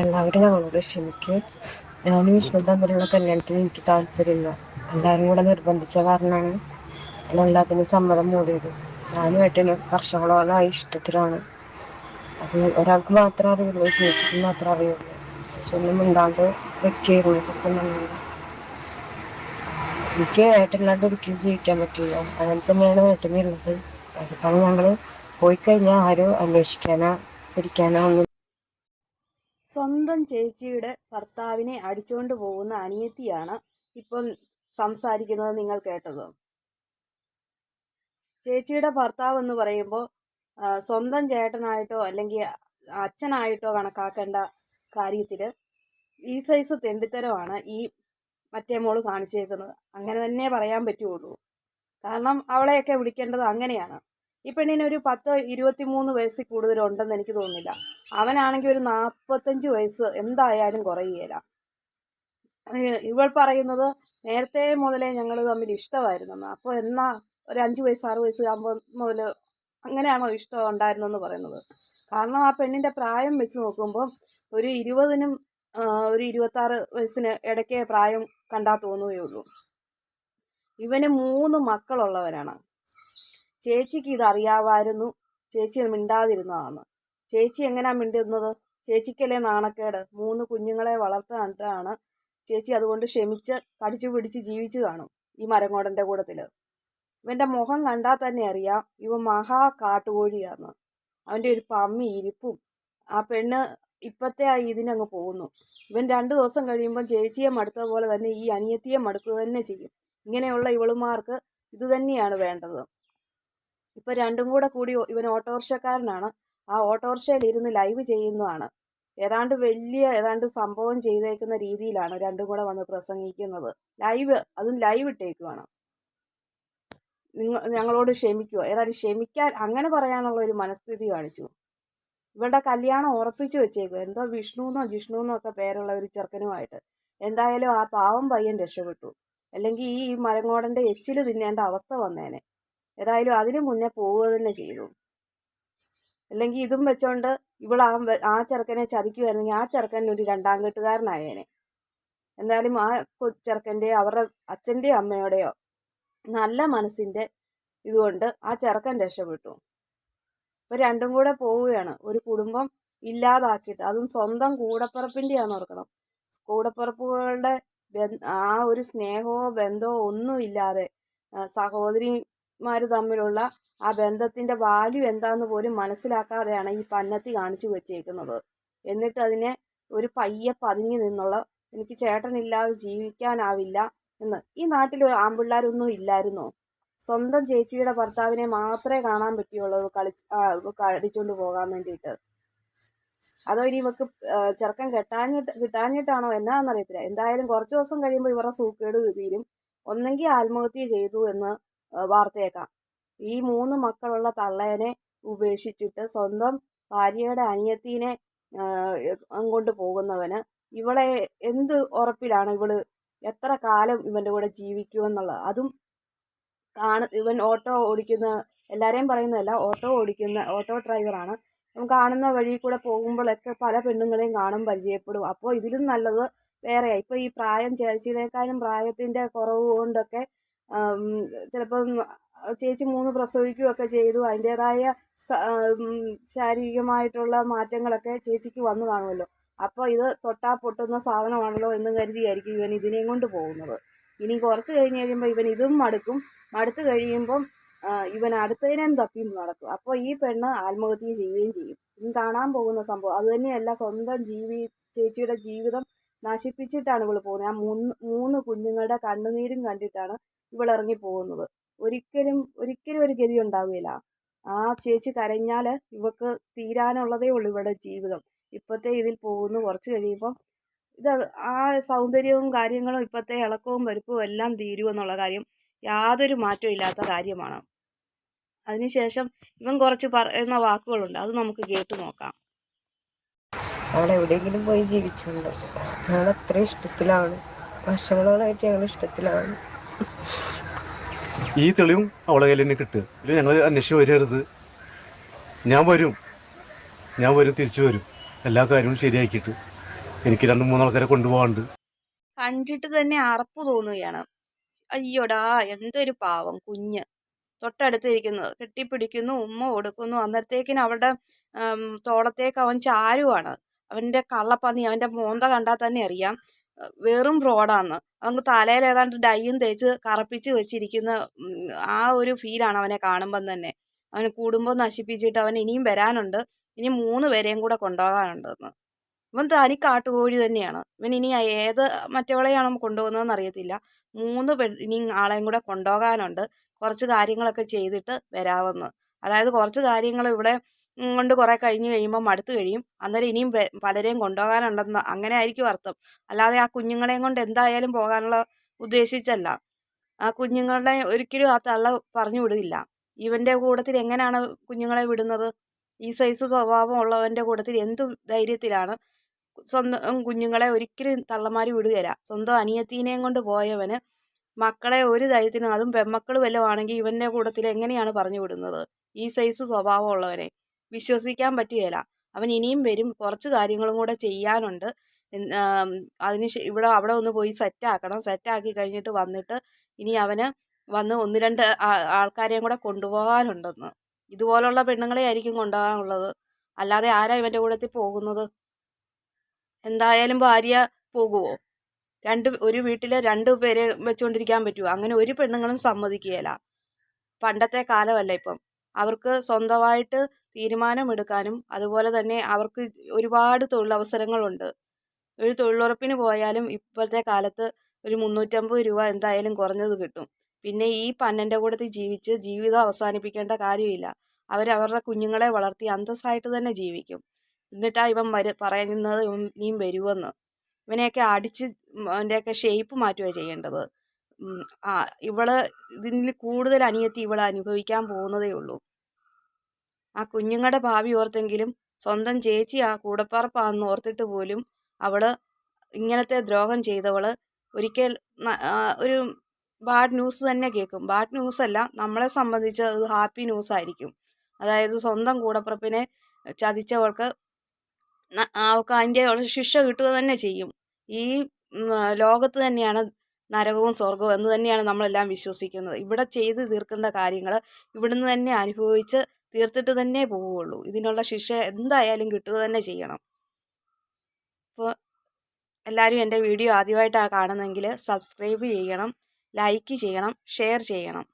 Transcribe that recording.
എല്ലാവരും ഞങ്ങളോട് ക്ഷമിക്കും. ഞാനും വിഷ്ണു തമ്മിലുള്ള കല്യാണത്തിന് എനിക്ക് താല്പര്യമില്ല. എല്ലാവരും കൂടെ നിർബന്ധിച്ച കാരണമാണ് എല്ലാത്തിനും സമ്മതം മൂടിയത്. ഞാനും ഏട്ടന് വർഷങ്ങളോളമായി ഇഷ്ടത്തിലാണ്. അത് ഒരാൾക്ക് മാത്രമേ അറിയുള്ളൂ ചേച്ചിക്ക് മാത്രമേ അറിയുള്ളൂ. ചേച്ചി മുണ്ടാണ്ട് മിണ്ടാണ്ട് വെക്കായിരുന്നു പുറത്തുനിന്നു എനിക്ക് ഏട്ടനില്ലാണ്ട് ഒരിക്കലും ജീവിക്കാൻ പറ്റില്ല. അങ്ങനെ തന്നെയാണ് ഏട്ടനുള്ളത് അതിപ്പോൾ ഞങ്ങൾ പോയി കഴിഞ്ഞാൽ ആരും അന്വേഷിക്കാനോ പിടിക്കാനോ ഒന്നും സ്വന്തം ചേച്ചിയുടെ ഭർത്താവിനെ അടിച്ചുകൊണ്ട് പോകുന്ന അനിയത്തിയാണ് ഇപ്പോൾ സംസാരിക്കുന്നത് നിങ്ങൾ കേട്ടത്. ചേച്ചിയുടെ ഭർത്താവ് എന്ന് പറയുമ്പോൾ സ്വന്തം ചേട്ടനായിട്ടോ അല്ലെങ്കിൽ അച്ഛനായിട്ടോ കണക്കാക്കേണ്ട കാര്യത്തിൽ ഈ സൈസ് തെണ്ടിത്തരമാണ് ഈ മറ്റേ മോൾ കാണിച്ചേക്കുന്നത്. അങ്ങനെ തന്നെ പറയാൻ പറ്റുള്ളൂ. കാരണം അവളെയൊക്കെ വിളിക്കേണ്ടത് അങ്ങനെയാണ്. ഈ പെണ്ണിന് ഒരു പത്ത് ഇരുപത്തിമൂന്ന് വയസ്സിൽ കൂടുതലുണ്ടെന്ന് എനിക്ക് തോന്നുന്നില്ല. അവനാണെങ്കിൽ ഒരു നാൽപ്പത്തഞ്ച് വയസ്സ് എന്തായാലും കുറയുകയില്ല. ഇവൾ പറയുന്നത് നേരത്തെ മുതലേ ഞങ്ങൾ തമ്മിൽ ഇഷ്ടമായിരുന്നെന്ന് അപ്പോൾ എന്നാ ഒരു അഞ്ച് വയസ്സ് ആറ് വയസ്സ് ആകുമ്പോൾ മുതൽ അങ്ങനെയാണോ ഇഷ്ടം ഉണ്ടായിരുന്നെന്ന് പറയുന്നത്. കാരണം ആ പെണ്ണിന്റെ പ്രായം വെച്ച് നോക്കുമ്പോൾ ഒരു ഇരുപതിനും ഒരു ഇരുപത്താറ് വയസ്സിന് ഇടയ്ക്കേ പ്രായം കണ്ടാ തോന്നുകയുള്ളൂ ഇവന് മൂന്ന് മക്കളുള്ളവരാണ്. ചേച്ചിക്ക് ഇത് അറിയാമായിരുന്നു ചേച്ചി മിണ്ടാതിരുന്നതാണ്. ചേച്ചി എങ്ങനെയാ മിണ്ടുന്നത്? ചേച്ചിക്കല്ലേ നാണക്കേട്. മൂന്ന് കുഞ്ഞുങ്ങളെ വളർത്താനാണ് ചേച്ചി അതുകൊണ്ട് ക്ഷമിച്ച് കടിച്ചു പിടിച്ച് ജീവിച്ചു കാണും ഈ മരങ്ങോടന്റെ കൂടത്തിൽ ഇവന്റെ മുഖം കണ്ടാൽ തന്നെ അറിയാം ഇവ മഹാ കാട്ടുകോഴിയാണ് അവന്റെ ഒരു പമ്മി ഇരിപ്പും ആ പെണ്ണ് ഇപ്പത്തെ ആ ഇതിനങ്ങ് പോകുന്നു. ഇവൻ രണ്ട് ദിവസം കഴിയുമ്പോൾ ചേച്ചിയെ മടുത്ത പോലെ തന്നെ ഈ അനിയത്തിയെ മടുക്കുക തന്നെ ചെയ്യും. ഇങ്ങനെയുള്ള ഇവളുമാർക്ക് ഇത് തന്നെയാണ് വേണ്ടത്. ഇപ്പം രണ്ടും കൂടെ കൂടി ഇവൻ ഓട്ടോറിക്ഷക്കാരനാണ്. ആ ഓട്ടോറിക്ഷയിൽ ഇരുന്ന് ലൈവ് ചെയ്യുന്നതാണ്. ഏതാണ്ട് വലിയ ഏതാണ്ട് സംഭവം ചെയ്തേക്കുന്ന രീതിയിലാണ് രണ്ടും കൂടെ വന്ന് പ്രസംഗിക്കുന്നത്. ലൈവ് അതും ലൈവ് ഇട്ടേക്കുവാണ്. നിങ്ങൾ ഞങ്ങളോട് ക്ഷമിക്കുക. ഏതായാലും ക്ഷമിക്കാൻ അങ്ങനെ പറയാനുള്ള ഒരു മനസ്ഥിതി കാണിച്ചു. ഇവളുടെ കല്യാണം ഉറപ്പിച്ചു വെച്ചേക്കും എന്തോ വിഷ്ണു എന്നോ വിഷ്ണുന്നോ ജിഷ്ണുന്നോ ഒക്കെ പേരുള്ള ഒരു ചെറുക്കനുമായിട്ട്. എന്തായാലും ആ പാവം പയ്യൻ രക്ഷപ്പെട്ടു. അല്ലെങ്കിൽ ഈ മരങ്ങോടന്റെ എച്ചിൽ തിന്നേണ്ട അവസ്ഥ വന്നേനെ. ഏതായാലും അതിനു മുന്നേ പോവുക തന്നെ ചെയ്തു. അല്ലെങ്കിൽ ഇതും വെച്ചോണ്ട് ഇവൾ ആ ആ ചെറുക്കനെ ചതിക്കുമായിരുന്നെങ്കിൽ ആ ചെറുക്കൻ ഒരു രണ്ടാം കെട്ടുകാരനായേനെ. എന്തായാലും ആ ചെറുക്കന്റെ അവരുടെ അച്ഛന്റെയോ അമ്മയുടെയോ നല്ല മനസ്സിന്റെ ഇതുകൊണ്ട് ആ ചെറുക്കൻ രക്ഷപ്പെട്ടു. ഇപ്പൊ രണ്ടും കൂടെ പോവുകയാണ്. ഒരു കുടുംബം ഇല്ലാതാക്കിയിട്ട് അതും സ്വന്തം കൂടപ്പിറപ്പിന്റെയാണ് ഓർക്കണം. കൂടപ്പിറപ്പുകളുടെ ആ ഒരു സ്നേഹമോ ബന്ധമോ ഒന്നും ഇല്ലാതെ ആ, സഹോദരിമാര് തമ്മിലുള്ള ആ ബന്ധത്തിന്റെ വാല്യൂ എന്താന്ന് പോലും മനസ്സിലാക്കാതെയാണ് ഈ പന്നത്തി കാണിച്ചു വെച്ചേക്കുന്നത്. എന്നിട്ട് അതിനെ ഒരു പയ്യെ പതുങ്ങി നിന്നുള്ള എനിക്ക് ചേട്ടനില്ലാതെ ജീവിക്കാനാവില്ല എന്ന്. ഈ നാട്ടിൽ ആൺപിള്ളേരൊന്നും ഇല്ലായിരുന്നോ? സ്വന്തം ചേച്ചിയുടെ ഭർത്താവിനെ മാത്രമേ കാണാൻ പറ്റിയുള്ളൂ കളി അടിച്ചുകൊണ്ട് പോകാൻ വേണ്ടിയിട്ട്. അതോ ഇനി ഇവക്ക് ചെറുക്കൻ കെട്ടാഞ്ഞിട്ട് കിട്ടാഞ്ഞിട്ടാണോ എന്നാന്നറിയത്തില്ല. എന്തായാലും കുറച്ച് ദിവസം കഴിയുമ്പോൾ ഇവരുടെ സൂക്കേട് തീരും. ഒന്നെങ്കിൽ ആത്മഹത്യ ചെയ്തു എന്ന് വാർത്തയേക്കാം. ഈ മൂന്ന് മക്കളുള്ള തള്ളയനെ ഉപേക്ഷിച്ചിട്ട് സ്വന്തം ഭാര്യയുടെ അനിയത്തിനെ കൊണ്ട് പോകുന്നവന് ഇവളെ എന്ത് ഉറപ്പിലാണ് ഇവൾ എത്ര കാലം ഇവന്റെ കൂടെ ജീവിക്കുമെന്നുള്ളത്? അതും കാണ ഇവൻ ഓട്ടോ ഓടിക്കുന്ന എല്ലാരെയും പറയുന്നതല്ല ഓട്ടോ ഓടിക്കുന്ന ഓട്ടോ ഡ്രൈവറാണ്. നമുക്ക് കാണുന്ന വഴി കൂടെ പോകുമ്പോഴൊക്കെ പല പെണ്ണുങ്ങളെയും കാണും പരിചയപ്പെടും. അപ്പോൾ ഇതിലും നല്ലത് വേറെയാണ് ഇപ്പൊ ഈ പ്രായം ചേച്ചിയുടെക്കാളും പ്രായത്തിന്റെ കുറവ് കൊണ്ടൊക്കെ ചിലപ്പം ചേച്ചി മൂന്ന് പ്രസവിക്കുകയൊക്കെ ചെയ്തു. അതിന്റെതായ ശാരീരികമായിട്ടുള്ള മാറ്റങ്ങളൊക്കെ ചേച്ചിക്ക് വന്നു കാണുമല്ലോ. അപ്പോൾ ഇത് തൊട്ടാ പൊട്ടുന്ന സാധനമാണല്ലോ എന്ന് കരുതിയായിരിക്കും ഇവൻ ഇതിനെയും കൊണ്ട് പോകുന്നത്. ഇനി കുറച്ച് കഴിഞ്ഞ് കഴിയുമ്പോൾ ഇവൻ ഇതും മടുക്കും. മടുത്തു കഴിയുമ്പം ഇവൻ അടുത്തതിനും തപ്പി നടക്കും. അപ്പോൾ ഈ പെണ്ണ് ആത്മഹത്യ ചെയ്യുകയും ചെയ്യും. ഇനി കാണാൻ പോകുന്ന സംഭവം അത് തന്നെയല്ല സ്വന്തം ജീവി ചേച്ചിയുടെ ജീവിതം നശിപ്പിച്ചിട്ടാണ് ഇവൾ പോകുന്നത്. ആ മൂന്ന് മൂന്ന് കുഞ്ഞുങ്ങളുടെ കണ്ണുനീരും കണ്ടിട്ടാണ് ഇവൾ ഇറങ്ങി പോകുന്നത്. ഒരിക്കലും ഒരിക്കലും ഒരു ഗതി ഉണ്ടാവുകയില്ല ആ ചേച്ചി കരഞ്ഞാൽ ഇവക്ക് തീരാനുള്ളതേ ഉള്ളൂ ഇവളുടെ ജീവിതം. ഇപ്പോഴത്തെ ഇതിൽ പോകുന്നു. കുറച്ച് കഴിയുമ്പോൾ ഇത് ആ സൗന്ദര്യവും കാര്യങ്ങളും ഇപ്പോഴത്തെ ഇളക്കവും വലുപ്പവും എല്ലാം തീരുമെന്നുള്ള കാര്യം യാതൊരു മാറ്റവും ഇല്ലാത്ത കാര്യമാണ്. അതിനുശേഷം ഇവൻ കുറച്ച് പറയുന്ന വാക്കുകളുണ്ട്. അത് നമുക്ക് കേട്ടു നോക്കാം. അവൾ എവിടെയെങ്കിലും പോയി ജീവിച്ചിട്ടുണ്ട്. ഞങ്ങൾ അത്ര ഇഷ്ടത്തിലാണ്. വർഷങ്ങളോളായിട്ട് ഞങ്ങൾ ഇഷ്ടത്തിലാണ്. ഈ തെളിവും അവളെ കയ്യിൽ തന്നെ കിട്ടുക. ഇല്ല ഞങ്ങൾ അന്വേഷിച്ച് വരരുത്. ഞാൻ വരും. ഞാൻ വരും തിരിച്ചു വരും. എല്ലാ കാര്യവും ശരിയാക്കിയിട്ട്. എനിക്ക് രണ്ട് മൂന്നാൾക്കാരെ കൊണ്ടുപോകാണ്ട് കണ്ടിട്ട് തന്നെ അറപ്പ് തോന്നുകയാണ്. അയ്യോടാ എന്തൊരു പാവം കുഞ്ഞ്. തൊട്ടടുത്തിരിക്കുന്നു. കെട്ടിപ്പിടിക്കുന്നു ഉമ്മ കൊടുക്കുന്നു. അന്നത്തേക്കിന് അവളുടെ തോളത്തേക്ക് അവൻ ചാരുവാണ്. അവന്റെ കള്ളപ്പന്നി അവന്റെ മോന്ത കണ്ടാൽ തന്നെ അറിയാം. വെറും ഫ്രോഡാന്ന് അവൻ തലയിൽ ഏതാണ്ട് ഡൈയും തേച്ച് കറപ്പിച്ച് വെച്ചിരിക്കുന്ന ആ ഒരു ഫീലാണ് അവനെ കാണുമ്പം തന്നെ. അവൻ കുടുംബം നശിപ്പിച്ചിട്ട് അവൻ ഇനിയും വരാനുണ്ട്. ഇനി മൂന്ന് പേരെയും കൂടെ കൊണ്ടുപോകാനുണ്ടെന്ന്. ഇവൻ തനി കാട്ടുകോഴി തന്നെയാണ്. ഇവൻ ഇനി ഏത് മറ്റവളെയാണ് കൊണ്ടുപോകുന്നതെന്ന് അറിയത്തില്ല. മൂന്ന് പെ ഇനി ആളെയും കൂടെ കൊണ്ടുപോകാനുണ്ട്. കുറച്ച് കാര്യങ്ങളൊക്കെ ചെയ്തിട്ട് വരാമെന്ന്. അതായത് കുറച്ച് കാര്യങ്ങൾ ഇവിടെ കൊണ്ട് കുറേ കഴിഞ്ഞ് കഴിയുമ്പോൾ മടുത്ത് കഴിയും. അന്നേരം ഇനിയും പലരെയും കൊണ്ടുപോകാനുണ്ടെന്ന് അങ്ങനെ ആയിരിക്കും അർത്ഥം. അല്ലാതെ ആ കുഞ്ഞുങ്ങളെയും കൊണ്ട് എന്തായാലും പോകാനുള്ള ഉദ്ദേശിച്ചല്ല. ആ കുഞ്ഞുങ്ങളെ ഒരിക്കലും ആ തള്ള പറഞ്ഞു വിടില്ല ഇവന്റെ കൂട്ടത്തിൽ എങ്ങനെയാണ് കുഞ്ഞുങ്ങളെ വിടുന്നത്? ഈ സൈസ് സ്വഭാവം ഉള്ളവന്റെ കൂട്ടത്തിൽ എന്ത് ധൈര്യത്തിലാണ് സ്വന്തം കുഞ്ഞുങ്ങളെ ഒരിക്കലും തള്ളമാരി വിടുകയില്ല സ്വന്തം അനിയത്തീനെയും കൊണ്ട് പോയവന് മക്കളെ ഒരു ധൈര്യത്തിനും അതും പെമ്മക്കൾ വല്ലതും ആണെങ്കിൽ ഇവന്റെ കൂട്ടത്തിൽ എങ്ങനെയാണ് പറഞ്ഞു വിടുന്നത്? ഈ സൈസ് സ്വഭാവമുള്ളവനെ വിശ്വസിക്കാൻ പറ്റുകയില്ല. അവൻ ഇനിയും വരും. കുറച്ച് കാര്യങ്ങളും കൂടെ ചെയ്യാനുണ്ട്. അതിന് ഇവിടെ അവിടെ ഒന്ന് പോയി സെറ്റാക്കണം. സെറ്റാക്കി കഴിഞ്ഞിട്ട് വന്നിട്ട് ഇനി അവന് വന്ന് ഒന്ന് രണ്ട് ആൾക്കാരെയും കൂടെ കൊണ്ടുപോകാനുണ്ടെന്ന്. ഇതുപോലുള്ള പെണ്ണുങ്ങളെ ആയിരിക്കും കൊണ്ടുപോകാനുള്ളത്. അല്ലാതെ ആരാ ഇവന്റെ കൂടത്തിൽ പോകുന്നത്? എന്തായാലും ഭാര്യ പോകുമോ രണ്ട് ഒരു വീട്ടിൽ രണ്ട് പേരെ വെച്ചുകൊണ്ടിരിക്കാൻ പറ്റുമോ അങ്ങനെ ഒരു പെണ്ണുങ്ങളും സമ്മതിക്കുകയില്ല. പണ്ടത്തെ കാലമല്ല ഇപ്പം. അവർക്ക് സ്വന്തമായിട്ട് തീരുമാനമെടുക്കാനും അതുപോലെ തന്നെ അവർക്ക് ഒരുപാട് തൊഴിലവസരങ്ങളുണ്ട്. ഒരു തൊഴിലുറപ്പിന് പോയാലും ഇപ്പോഴത്തെ കാലത്ത് ഒരു മുന്നൂറ്റമ്പത് രൂപ എന്തായാലും കുറഞ്ഞത് കിട്ടും. പിന്നെ ഈ പന്നന്റെ കൂടത്തിൽ ജീവിച്ച് ജീവിതം അവസാനിപ്പിക്കേണ്ട കാര്യമില്ല. അവർ അവരുടെ കുഞ്ഞുങ്ങളെ വളർത്തി അന്തസ്സായിട്ട് തന്നെ ജീവിക്കും. എന്നിട്ടാ ഇവൻ വരു പറയുന്നത് ഇനിയും വരുമെന്ന് ഇവനെയൊക്കെ അടിച്ച് അവന്റെയൊക്കെ ഷേപ്പ് മാറ്റുക ചെയ്യേണ്ടത്. ആ ഇവൾ ഇതിൽ കൂടുതൽ അനിയത്തി ഇവൾ അനുഭവിക്കാൻ പോകുന്നതേ ഉള്ളൂ. ആ കുഞ്ഞുങ്ങളുടെ ഭാവി ഓർത്തെങ്കിലും സ്വന്തം ചേച്ചി ആ കൂടപ്പറപ്പാന്ന് ഓർത്തിട്ട് പോലും അവൾ ഇങ്ങനത്തെ ദ്രോഹം ചെയ്തവൾ ഒരിക്കൽ ഒരു ബാഡ് ന്യൂസ് തന്നെ കേൾക്കും. ബാഡ് ന്യൂസ് അല്ല നമ്മളെ സംബന്ധിച്ച് അത് ഹാപ്പി ന്യൂസ് ആയിരിക്കും അതായത് സ്വന്തം കൂടപ്പുറപ്പിനെ ചതിച്ചവൾക്ക് അവൾക്ക് അതിന്റെ ശിക്ഷ കിട്ടുക തന്നെ ചെയ്യും. ഈ ലോകത്ത് തന്നെയാണ് നരകവും സ്വർഗവും എന്ന് തന്നെയാണ് നമ്മളെല്ലാം വിശ്വസിക്കുന്നത്. ഇവിടെ ചെയ്ത് തീർക്കുന്ന കാര്യങ്ങൾ ഇവിടുന്ന് തന്നെ അനുഭവിച്ച് തീർത്തിട്ട് തന്നെ പോവുള്ളൂ. ഇതിനുള്ള ശിക്ഷ എന്തായാലും കിട്ടുക തന്നെ ചെയ്യണം. അപ്പോൾ എല്ലാവരും എന്റെ വീഡിയോ ആദ്യമായിട്ടാണ് കാണുന്നതെങ്കിൽ സബ്സ്ക്രൈബ് ചെയ്യണം ലൈക്ക് ചെയ്യണം ഷെയർ ചെയ്യണം.